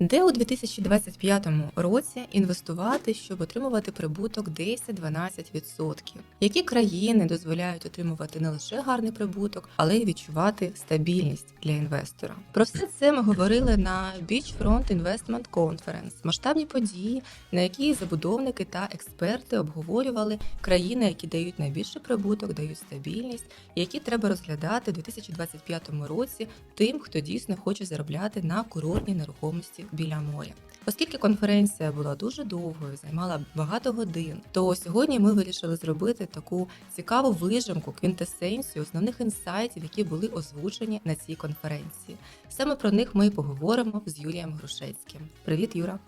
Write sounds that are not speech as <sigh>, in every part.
Де у 2025 році інвестувати, щоб отримувати прибуток 10-12%? Які країни дозволяють отримувати не лише гарний прибуток, але й відчувати стабільність для інвестора? Про все це ми говорили на Beachfront Investment Conference, масштабні події, на якій забудовники та експерти обговорювали країни, які дають найбільший прибуток, дають стабільність, які треба розглядати у 2025 році тим, хто дійсно хоче заробляти на курортній нерухомості біля моря. Оскільки конференція була дуже довгою, займала багато годин, то сьогодні ми вирішили зробити таку цікаву вижимку, квінтесенцію основних інсайтів, які були озвучені на цій конференції. Саме про них ми поговоримо з Юрієм Грушецьким. Привіт, Юра!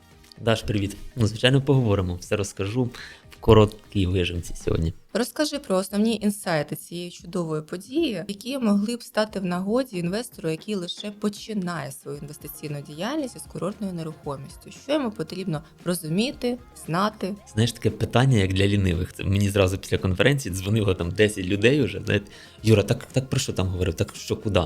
Даш, привіт. Ну, звичайно, поговоримо. Все розкажу в короткій вижимці сьогодні. Розкажи про основні інсайти цієї чудової події, які могли б стати в нагоді інвестору, який лише починає свою інвестиційну діяльність із курортною нерухомістю. Що йому потрібно розуміти, знати, Знаєш, таке питання, як для лінивих. Це мені зразу після конференції дзвонило там 10 людей вже. Знаєте, Юра, так, так про що там говорив? Так що куди?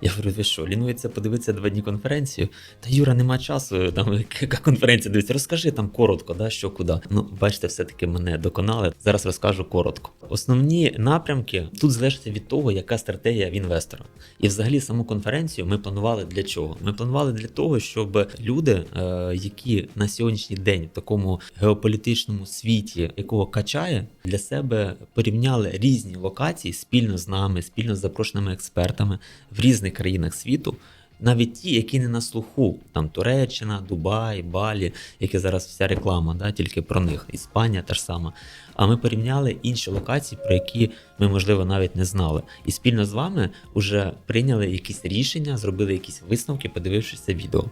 Я говорю, ви що, лінується подивитися два дні конференцію? Та Юра, нема часу. <laughs> Там яка конференція дивиться. Розкажи там коротко, да, що куди. Ну, бачите, все-таки мене доконали. Зараз розкажу коротко. Основні напрямки тут залежать від того, яка стратегія в інвестора. І взагалі саму конференцію ми планували для чого? Ми планували для того, щоб люди, е, які на сьогоднішній день в такому геополітичному світі, якого качає, для себе порівняли різні локації спільно з нами, спільно з запрошеними експертами в різних країнах світу. Навіть ті, які не на слуху, там Туреччина, Дубай, Балі, які зараз вся реклама, да, тільки про них, Іспанія та ж сама. А ми порівняли інші локації, про які ми, можливо, навіть не знали. І спільно з вами вже прийняли якісь рішення, зробили якісь висновки, подивившися відео.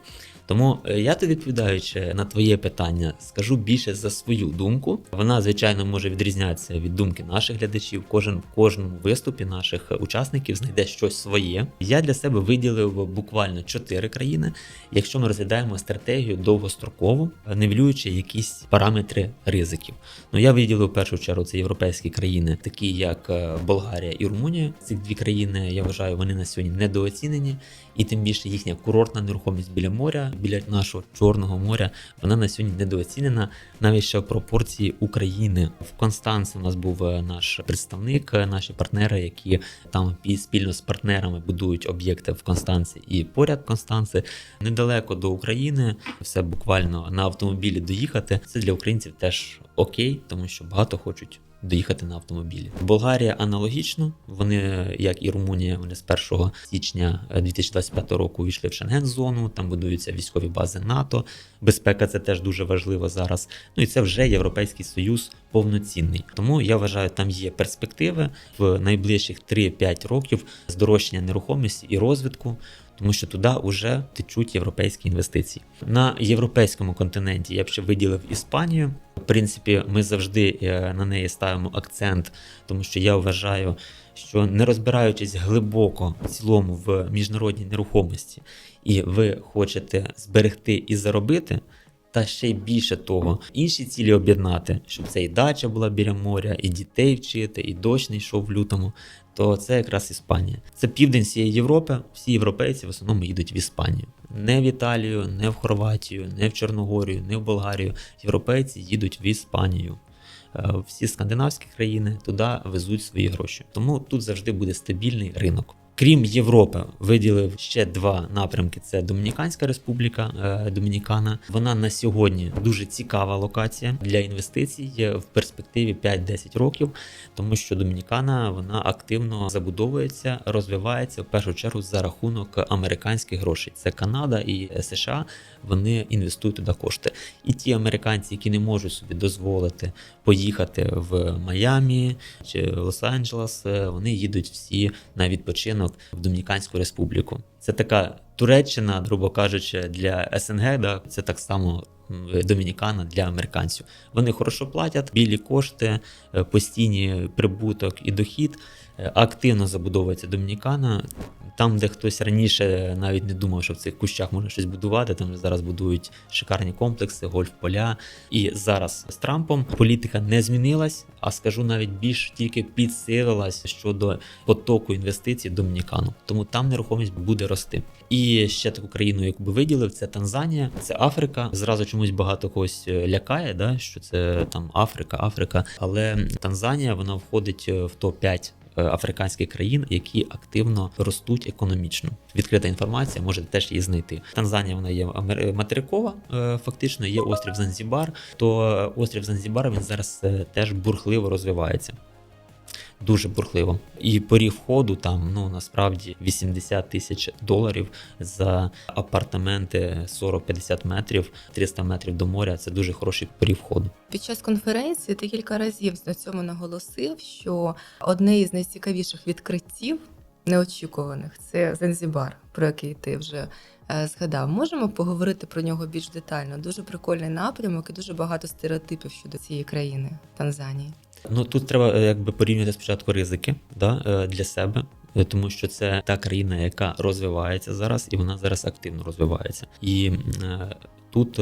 Тому е, я тобі відповідаючи на твоє питання, скажу більше за свою думку. Вона, звичайно, може відрізнятися від думки наших глядачів. Кожен в кожному виступі наших учасників знайде щось своє. Я для себе виділив буквально чотири країни, якщо ми розглядаємо стратегію довгостроково, нивелюючи якісь параметри ризиків. Ну я виділив в першу чергу це європейські країни, такі як е, Болгарія і Румунія. Ці дві країни я вважаю, вони на сьогодні недооцінені, і тим більше їхня курортна нерухомість біля моря, біля нашого чорного моря, вона на сьогодні недооцінена навіть ще в пропорції України. В Констанці у нас був е, наш представник, е, наші партнери, які там спільно з партнерами будують об'єкти в Констанці і поряд Констанци. Недалеко до України, все буквально на автомобілі доїхати. Це для українців теж окей, тому що багато хочуть. Доїхати на автомобілі. Болгарія аналогічно. Вони, як і Румунія, вони з 1 січня 2025 року увійшли в Шенген-зону. Там будуються військові бази НАТО. Безпека це теж дуже важливо зараз. Ну і це вже Європейський Союз повноцінний. Тому я вважаю, там є перспективи в найближчих 3-5 років здорожчання нерухомості і розвитку тому що туди вже течуть європейські інвестиції. На європейському континенті я б ще виділив Іспанію. В принципі, ми завжди е, на неї ставимо акцент, тому що я вважаю, що не розбираючись глибоко в цілому в міжнародній нерухомості, і ви хочете зберегти і заробити. Та ще й більше того, інші цілі об'єднати, щоб це і дача була біля моря, і дітей вчити, і дощ не йшов в лютому. То це якраз Іспанія. Це південь всієї Європи. Всі європейці в основному їдуть в Іспанію. Не в Італію, не в Хорватію, не в Чорногорію, не в Болгарію. Європейці їдуть в Іспанію. Е, Всі скандинавські країни туди везуть свої гроші. Тому тут завжди буде стабільний ринок. Крім Європи, виділив ще два напрямки: це Домініканська Республіка е, Домінікана. Вона на сьогодні дуже цікава локація для інвестицій в перспективі 5-10 років, тому що Домінікана вона активно забудовується, розвивається в першу чергу за рахунок американських грошей. Це Канада і США. Вони інвестують туди кошти. І ті американці, які не можуть собі дозволити поїхати в Майамі чи Лос-Анджелес, е, вони їдуть всі на відпочинок в Домініканську республіку. Це така Туреччина, грубо кажучи, для СНГ. Да, це так само. Домінікана для американців. Вони хорошо платять, білі кошти, е, постійні прибуток і дохід. Активно забудовується Домінікана. Там, де хтось раніше навіть не думав, що в цих кущах можна щось будувати, там зараз будують шикарні комплекси, гольф-поля. І зараз з Трампом політика не змінилась, а скажу навіть більш тільки підсилилась щодо потоку інвестицій Домінікану. Тому там нерухомість буде рости. І ще таку країну, яку би виділив, це Танзанія, це Африка. Зразу чомусь багато когось е, лякає, да, що це там Африка, Африка. Але Танзанія вона входить е, в топ 5 африканських країн, які активно ростуть економічно. Відкрита інформація, може теж її знайти. Танзанія вона є амер- материкова, е, фактично є острів Занзібар. То е, острів Занзібар він зараз е, теж бурхливо розвивається. Дуже бурхливо. І поріг входу там ну насправді 80 тисяч доларів за апартаменти 40-50 метрів, 300 метрів до моря. Це дуже хороший поріг входу. Під час конференції ти кілька разів на цьому наголосив, що одне із найцікавіших відкриттів неочікуваних це Занзібар, про який ти вже е, згадав. Можемо поговорити про нього більш детально. Дуже прикольний напрямок і дуже багато стереотипів щодо цієї країни Танзанії. Ну тут треба е, якби порівнювати спочатку ризики да, е, для себе. е, Тому що це та країна, яка розвивається зараз, і вона зараз активно розвивається. І е, тут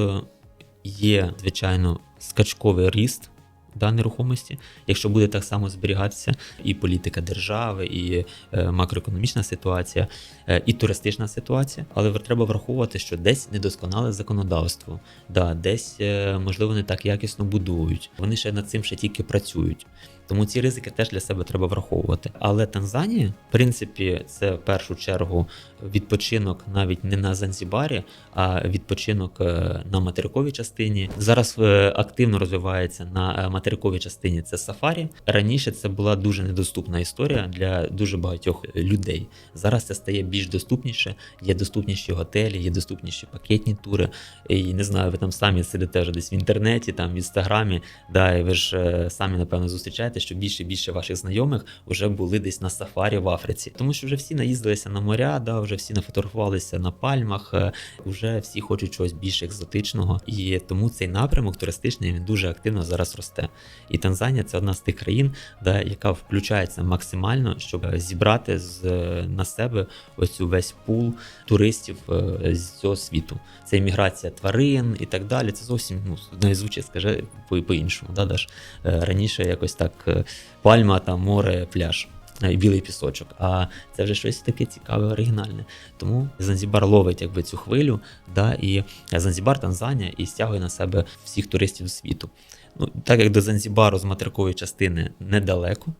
є, звичайно, скачковий ріст да, нерухомості, якщо буде так само зберігатися і політика держави, і е, макроекономічна ситуація, е, і туристична ситуація. Але треба враховувати, що десь недосконале законодавство, да, десь е, можливо не так якісно будують. Вони ще над цим ще тільки працюють. Тому ці ризики теж для себе треба враховувати. Але Танзанія, в принципі, це в першу чергу відпочинок навіть не на Занзібарі, а відпочинок е, на материковій частині. Зараз е, активно розвивається на е, материковій частині. Це сафарі. Раніше це була дуже недоступна історія для дуже багатьох людей. Зараз це стає більш доступніше. Є доступніші готелі, є доступніші пакетні тури. І не знаю, ви там самі сидите вже десь в інтернеті, там в інстаграмі. Да, і ви ж самі напевно зустрічаєте, що більше і більше ваших знайомих вже були десь на сафарі в Африці, тому що вже всі наїздилися на моря, да, вже всі нафотографувалися на пальмах, е, вже всі хочуть чогось більш екзотичного, і тому цей напрямок туристичний він дуже активно зараз росте. І Танзанія це одна з тих країн, да, яка включається максимально, щоб зібрати з е, на себе оцю весь пул туристів е, з цього світу. Це імміграція тварин і так далі. Це зовсім ну звучить, скаже по- по-іншому. Да, Даш? Раніше якось так е, пальма, там море, пляж. е, І білий пісочок, а це вже щось таке цікаве, оригінальне. Тому Занзібар ловить якби цю хвилю, да, і Занзібар, Танзанія і стягує на себе всіх туристів світу. Ну, так як до Занзібару з материкової частини недалеко,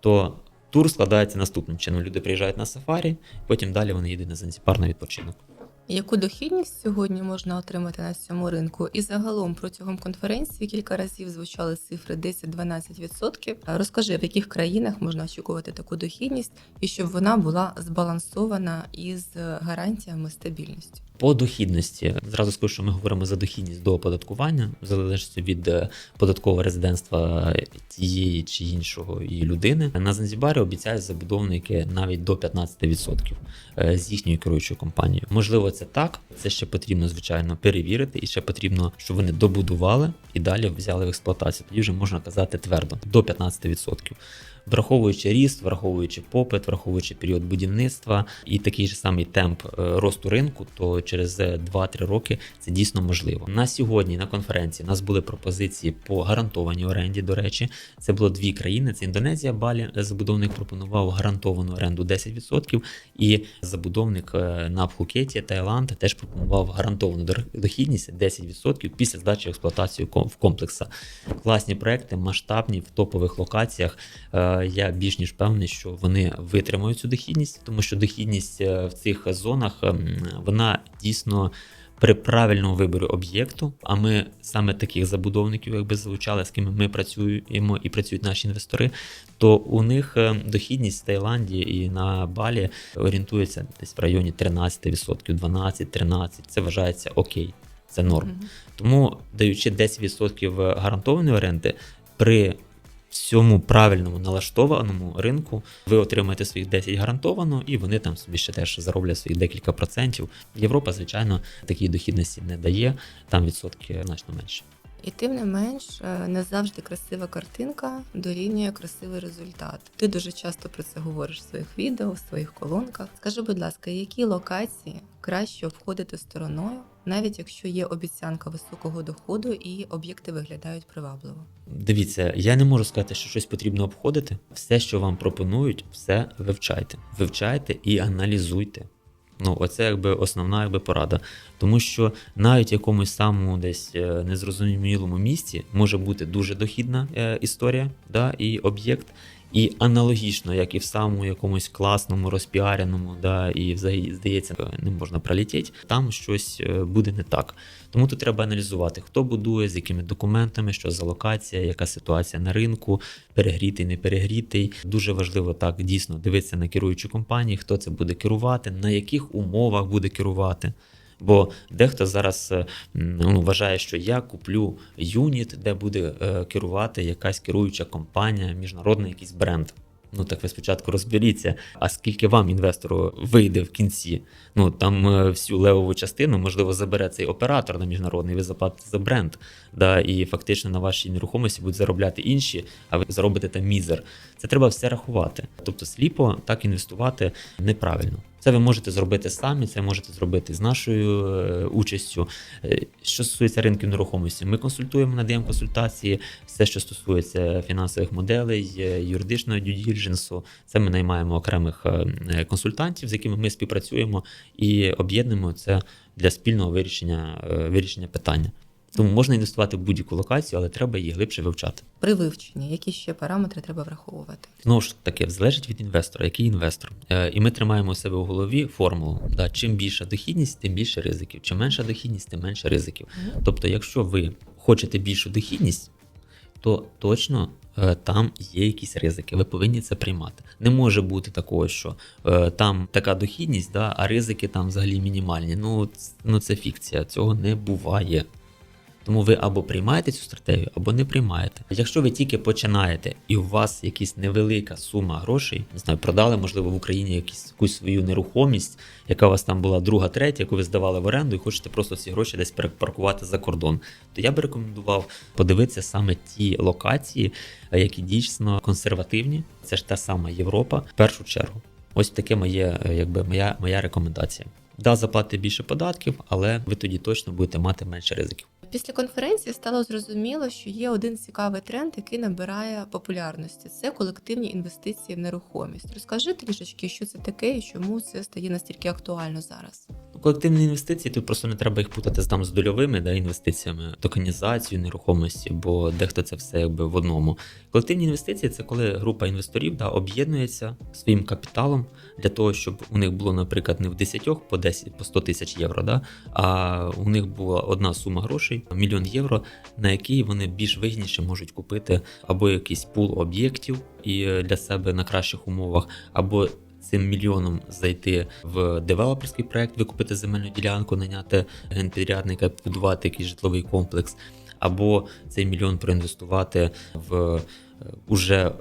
то тур складається наступним чином. Люди приїжджають на сафарі, потім далі вони їдуть на Занзібар на відпочинок. Яку дохідність сьогодні можна отримати на цьому ринку? І загалом протягом конференції кілька разів звучали цифри 10-12%. Розкажи, в яких країнах можна очікувати таку дохідність, і щоб вона була збалансована із гарантіями стабільності. По дохідності зразу скажу, що ми говоримо за дохідність до оподаткування, в залежності від е, податкового резидентства тієї чи іншого і людини. На Занзібарі обіцяють забудовники навіть до 15% е, з їхньою керуючою компанією. Можливо, це так. Це ще потрібно звичайно перевірити, і ще потрібно, щоб вони добудували і далі взяли в експлуатацію. Тоді вже можна казати твердо до 15%. Враховуючи ріст, враховуючи попит, враховуючи період будівництва і такий же самий темп е, росту ринку, то через е, 2-3 роки це дійсно можливо. На сьогодні на конференції у нас були пропозиції по гарантованій оренді. До речі, це було дві країни: це Індонезія, Балі. е, Забудовник пропонував гарантовану оренду 10%, і забудовник е, на Пхукеті, Таїланд теж пропонував гарантовану дохідність 10% після здачі в експлуатацію в комплекса. Класні проекти, масштабні в топових локаціях. Я більш ніж певний, що вони витримають цю дохідність, тому що дохідність е, в цих зонах ем, вона дійсно. При правильному виборі об'єкту, а ми саме таких забудовників, якби залучали, з ким ми працюємо і працюють наші інвестори, то у них е, дохідність в Таїланді і на Балі орієнтується десь в районі 13%, 12-13%. Це вважається окей, це норм. Мгм. Тому даючи 10% гарантованої оренди при всьому правильному налаштованому ринку, ви отримаєте своїх 10 гарантовано, і вони там собі ще теж зароблять свої декілька процентів. Європа, звичайно, такої дохідності не дає, там відсотки значно менше. І тим не менш, е, не завжди красива картинка дорівнює красивий результат. Ти дуже часто про це говориш в своїх відео, в своїх колонках. Скажи, будь ласка, які локації краще обходити стороною, навіть якщо є обіцянка високого доходу і об'єкти виглядають привабливо? Дивіться, я не можу сказати, що щось потрібно обходити. Все, що вам пропонують, все вивчайте. Вивчайте і аналізуйте. Ну, оце якби основна якби порада. Тому що навіть в якомусь самому десь е, незрозумілому місці може бути дуже дохідна е, історія да, і об'єкт. І аналогічно, як і в самому якомусь класному, розпіареному, да, і взагалі здається, не можна пролетіти, там щось е, буде не так. Тому тут треба аналізувати, хто будує, з якими документами, що за локація, яка ситуація на ринку, перегрітий, не перегрітий. Дуже важливо так дійсно дивитися на керуючі компанії, хто це буде керувати, на яких умовах буде керувати. Бо дехто зараз е, ну, вважає, що я куплю юніт, де буде е, керувати якась керуюча компанія, міжнародний якийсь бренд. Ну так ви спочатку розберіться, а скільки вам інвестору вийде в кінці? Ну там е, всю левову частину, можливо, забере цей оператор на міжнародний, ви заплатите за бренд. Да, і фактично на вашій нерухомості будуть заробляти інші, а ви заробите там мізер. Це треба все рахувати. Тобто сліпо так інвестувати неправильно. Це ви можете зробити самі, це можете зробити з нашою е, участю. Е, Що стосується ринків нерухомості, ми консультуємо, надаємо консультації, все, що стосується фінансових моделей, е, юридичного diligence, це ми наймаємо окремих консультантів, з якими ми співпрацюємо і об'єднуємо це для спільного вирішення, вирішення питання. Тому можна інвестувати в будь-яку локацію, але треба її глибше вивчати. При вивченні, які ще параметри треба враховувати? Знову ж таки, залежить від інвестора, який інвестор. Е, І ми тримаємо у себе у голові формулу. Да, чим більша дохідність, тим більше ризиків. Чим менша дохідність, тим менше ризиків. Мгм. Тобто, якщо ви хочете більшу дохідність, то точно е, там є якісь ризики. Ви повинні це приймати. Не може бути такого, що е, там така дохідність, да, а ризики там взагалі мінімальні. Ну, ц- ну це фікція, цього не буває. Тому ви або приймаєте цю стратегію, або не приймаєте. Якщо ви тільки починаєте і у вас якась невелика сума грошей, не знаю, продали, можливо, в Україні якісь якусь свою нерухомість, яка у вас там була друга, третя, яку ви здавали в оренду, і хочете просто ці гроші десь перепаркувати за кордон, то я би рекомендував подивитися саме ті локації, е, які дійсно консервативні. Це ж та сама Європа в першу чергу. Ось таке моє, е, якби моя, моя рекомендація. Да, заплатите більше податків, але ви тоді точно будете мати менше ризиків. Після конференції стало зрозуміло, що є один цікавий тренд, який набирає популярності. Це колективні інвестиції в нерухомість. Розкажи трішечки, що це таке і чому це стає настільки актуально зараз. Колективні інвестиції тут просто не треба їх путати з там з дольовими да, інвестиціями, токенізацію нерухомості, бо дехто це все якби в одному. Колективні інвестиції це коли група інвесторів да, об'єднується своїм капіталом для того, щоб у них було, наприклад, не в 10 по 10 по 100 тисяч євро, да, а у них була одна сума грошей, мільйон євро, на який вони більш вигідніше можуть купити або якийсь пул об'єктів і е, для себе на кращих умовах, або цим мільйоном зайти в девелоперський проект, викупити земельну ділянку, наняти генпідрядника, побудувати якийсь житловий комплекс, або цей мільйон проінвестувати в е, уже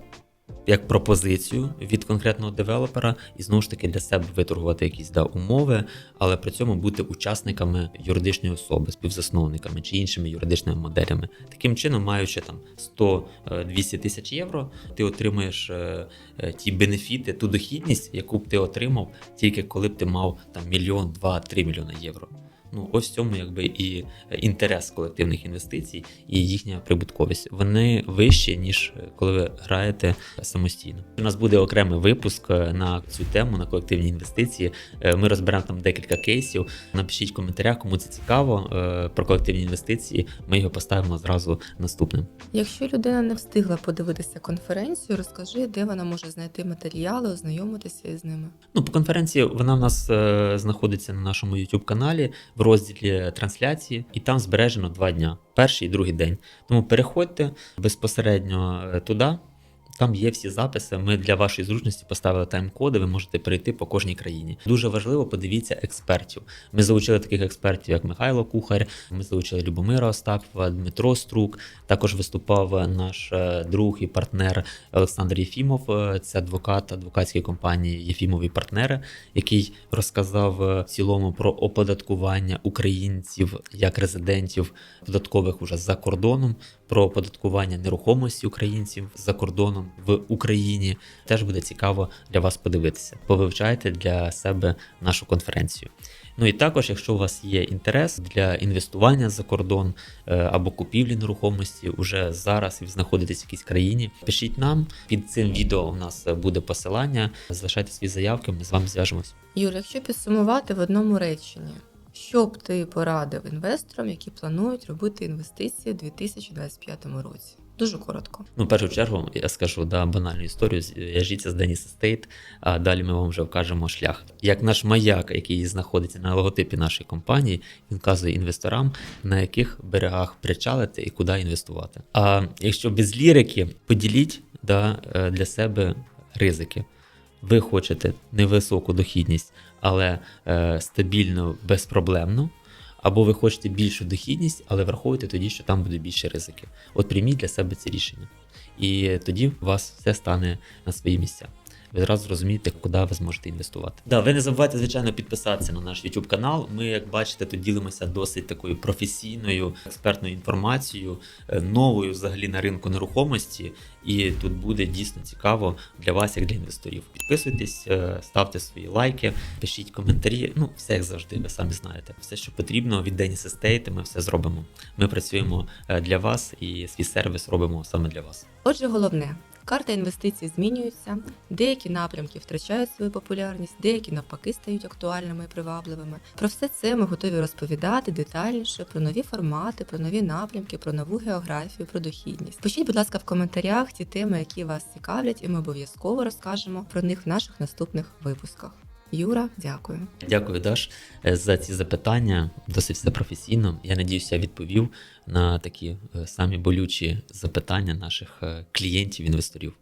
як пропозицію від конкретного девелопера, і знову ж таки для себе виторгувати якісь да, умови, але при цьому бути учасниками юридичної особи, співзасновниками чи іншими юридичними моделями. Таким чином, маючи там 100-200 тисяч євро, ти отримуєш е, е, ті бенефіти, ту дохідність, яку б ти отримав тільки коли б ти мав там мільйон, два-три мільйони євро. Ну, ось цьому якби і інтерес колективних інвестицій і їхня прибутковість. Вони вищі, ніж е, коли ви граєте самостійно. У нас буде окремий випуск е, на цю тему, на колективні інвестиції. Е, Ми розберемо там декілька кейсів. Напишіть в коментарях, кому це цікаво е, про колективні інвестиції. Ми його поставимо зразу наступним. Якщо людина не встигла подивитися конференцію, розкажи, де вона може знайти матеріали, ознайомитися із ними. Ну, по конференції вона в нас е, знаходиться на нашому YouTube каналі в розділі трансляції, і там збережено два дня: перший і другий день. Тому переходьте безпосередньо е, туди. Там є всі записи. Ми для вашої зручності поставили тайм-коди. Ви можете перейти по кожній країні. Дуже важливо, подивіться експертів. Ми залучили таких експертів, як Михайло Кухар. Ми залучили Любомира Остапова, Дмитро Струк. Також виступав наш е, друг і партнер Олександр Єфімов. е, Це адвокат адвокатської компанії Єфімов і партнери, який розказав е, в цілому про оподаткування українців як резидентів податкових уже за кордоном, про оподаткування нерухомості українців за кордоном в Україні. Теж буде цікаво для вас подивитися. Повивчайте для себе нашу конференцію. Ну і також, якщо у вас є інтерес для інвестування за кордон е, або купівлі нерухомості, уже зараз і знаходитесь в якійсь країні, пишіть нам під цим відео. У нас буде посилання. Залишайте свої заявки. Ми з вами зв'яжемось. Юр, якщо підсумувати в одному реченні, що б ти порадив інвесторам, які планують робити інвестиції у 2025 році? Дуже коротко. Ну, в першу чергу, я скажу да, банальну історію. В'яжіться з Деніс Стейт, а далі ми вам вже вкажемо шлях. Як наш маяк, який знаходиться на логотипі нашої компанії, він вказує інвесторам, на яких берегах причалити і куди інвестувати. А якщо без лірики, поділіть да, е, для себе ризики. Ви хочете невисоку дохідність, але е, стабільно, безпроблемно. Або ви хочете більшу дохідність, але враховуйте тоді, що там буде більше ризики. От прийміть для себе це рішення. І тоді у вас все стане на свої місця. Ви одразу зрозумієте, куди ви зможете інвестувати. Да, ви не забувайте, звичайно, підписатися на наш YouTube канал. Ми, як бачите, тут ділимося досить такою професійною експертною інформацією, е, новою взагалі на ринку нерухомості. І тут буде дійсно цікаво для вас, як для інвесторів. Підписуйтесь, е, ставте свої лайки, пишіть коментарі. Ну, все як завжди, ви самі знаєте. Все, що потрібно від Dennis Estate, ми все зробимо. Ми працюємо е, для вас і свій сервіс робимо саме для вас. Отже, головне, карта інвестицій змінюється, деякі напрямки втрачають свою популярність, деякі навпаки стають актуальними і привабливими. Про все це ми готові розповідати детальніше про нові формати, про нові напрямки, про нову географію, про дохідність. Пишіть, будь ласка, в коментарях ті теми, які вас цікавлять, і ми обов'язково розкажемо про них в наших наступних випусках. Юра, дякую. Дякую, Даш, е, за ці запитання. Досить все професійно. Я надіюся, відповів на такі е, самі болючі запитання наших е, клієнтів, інвесторів.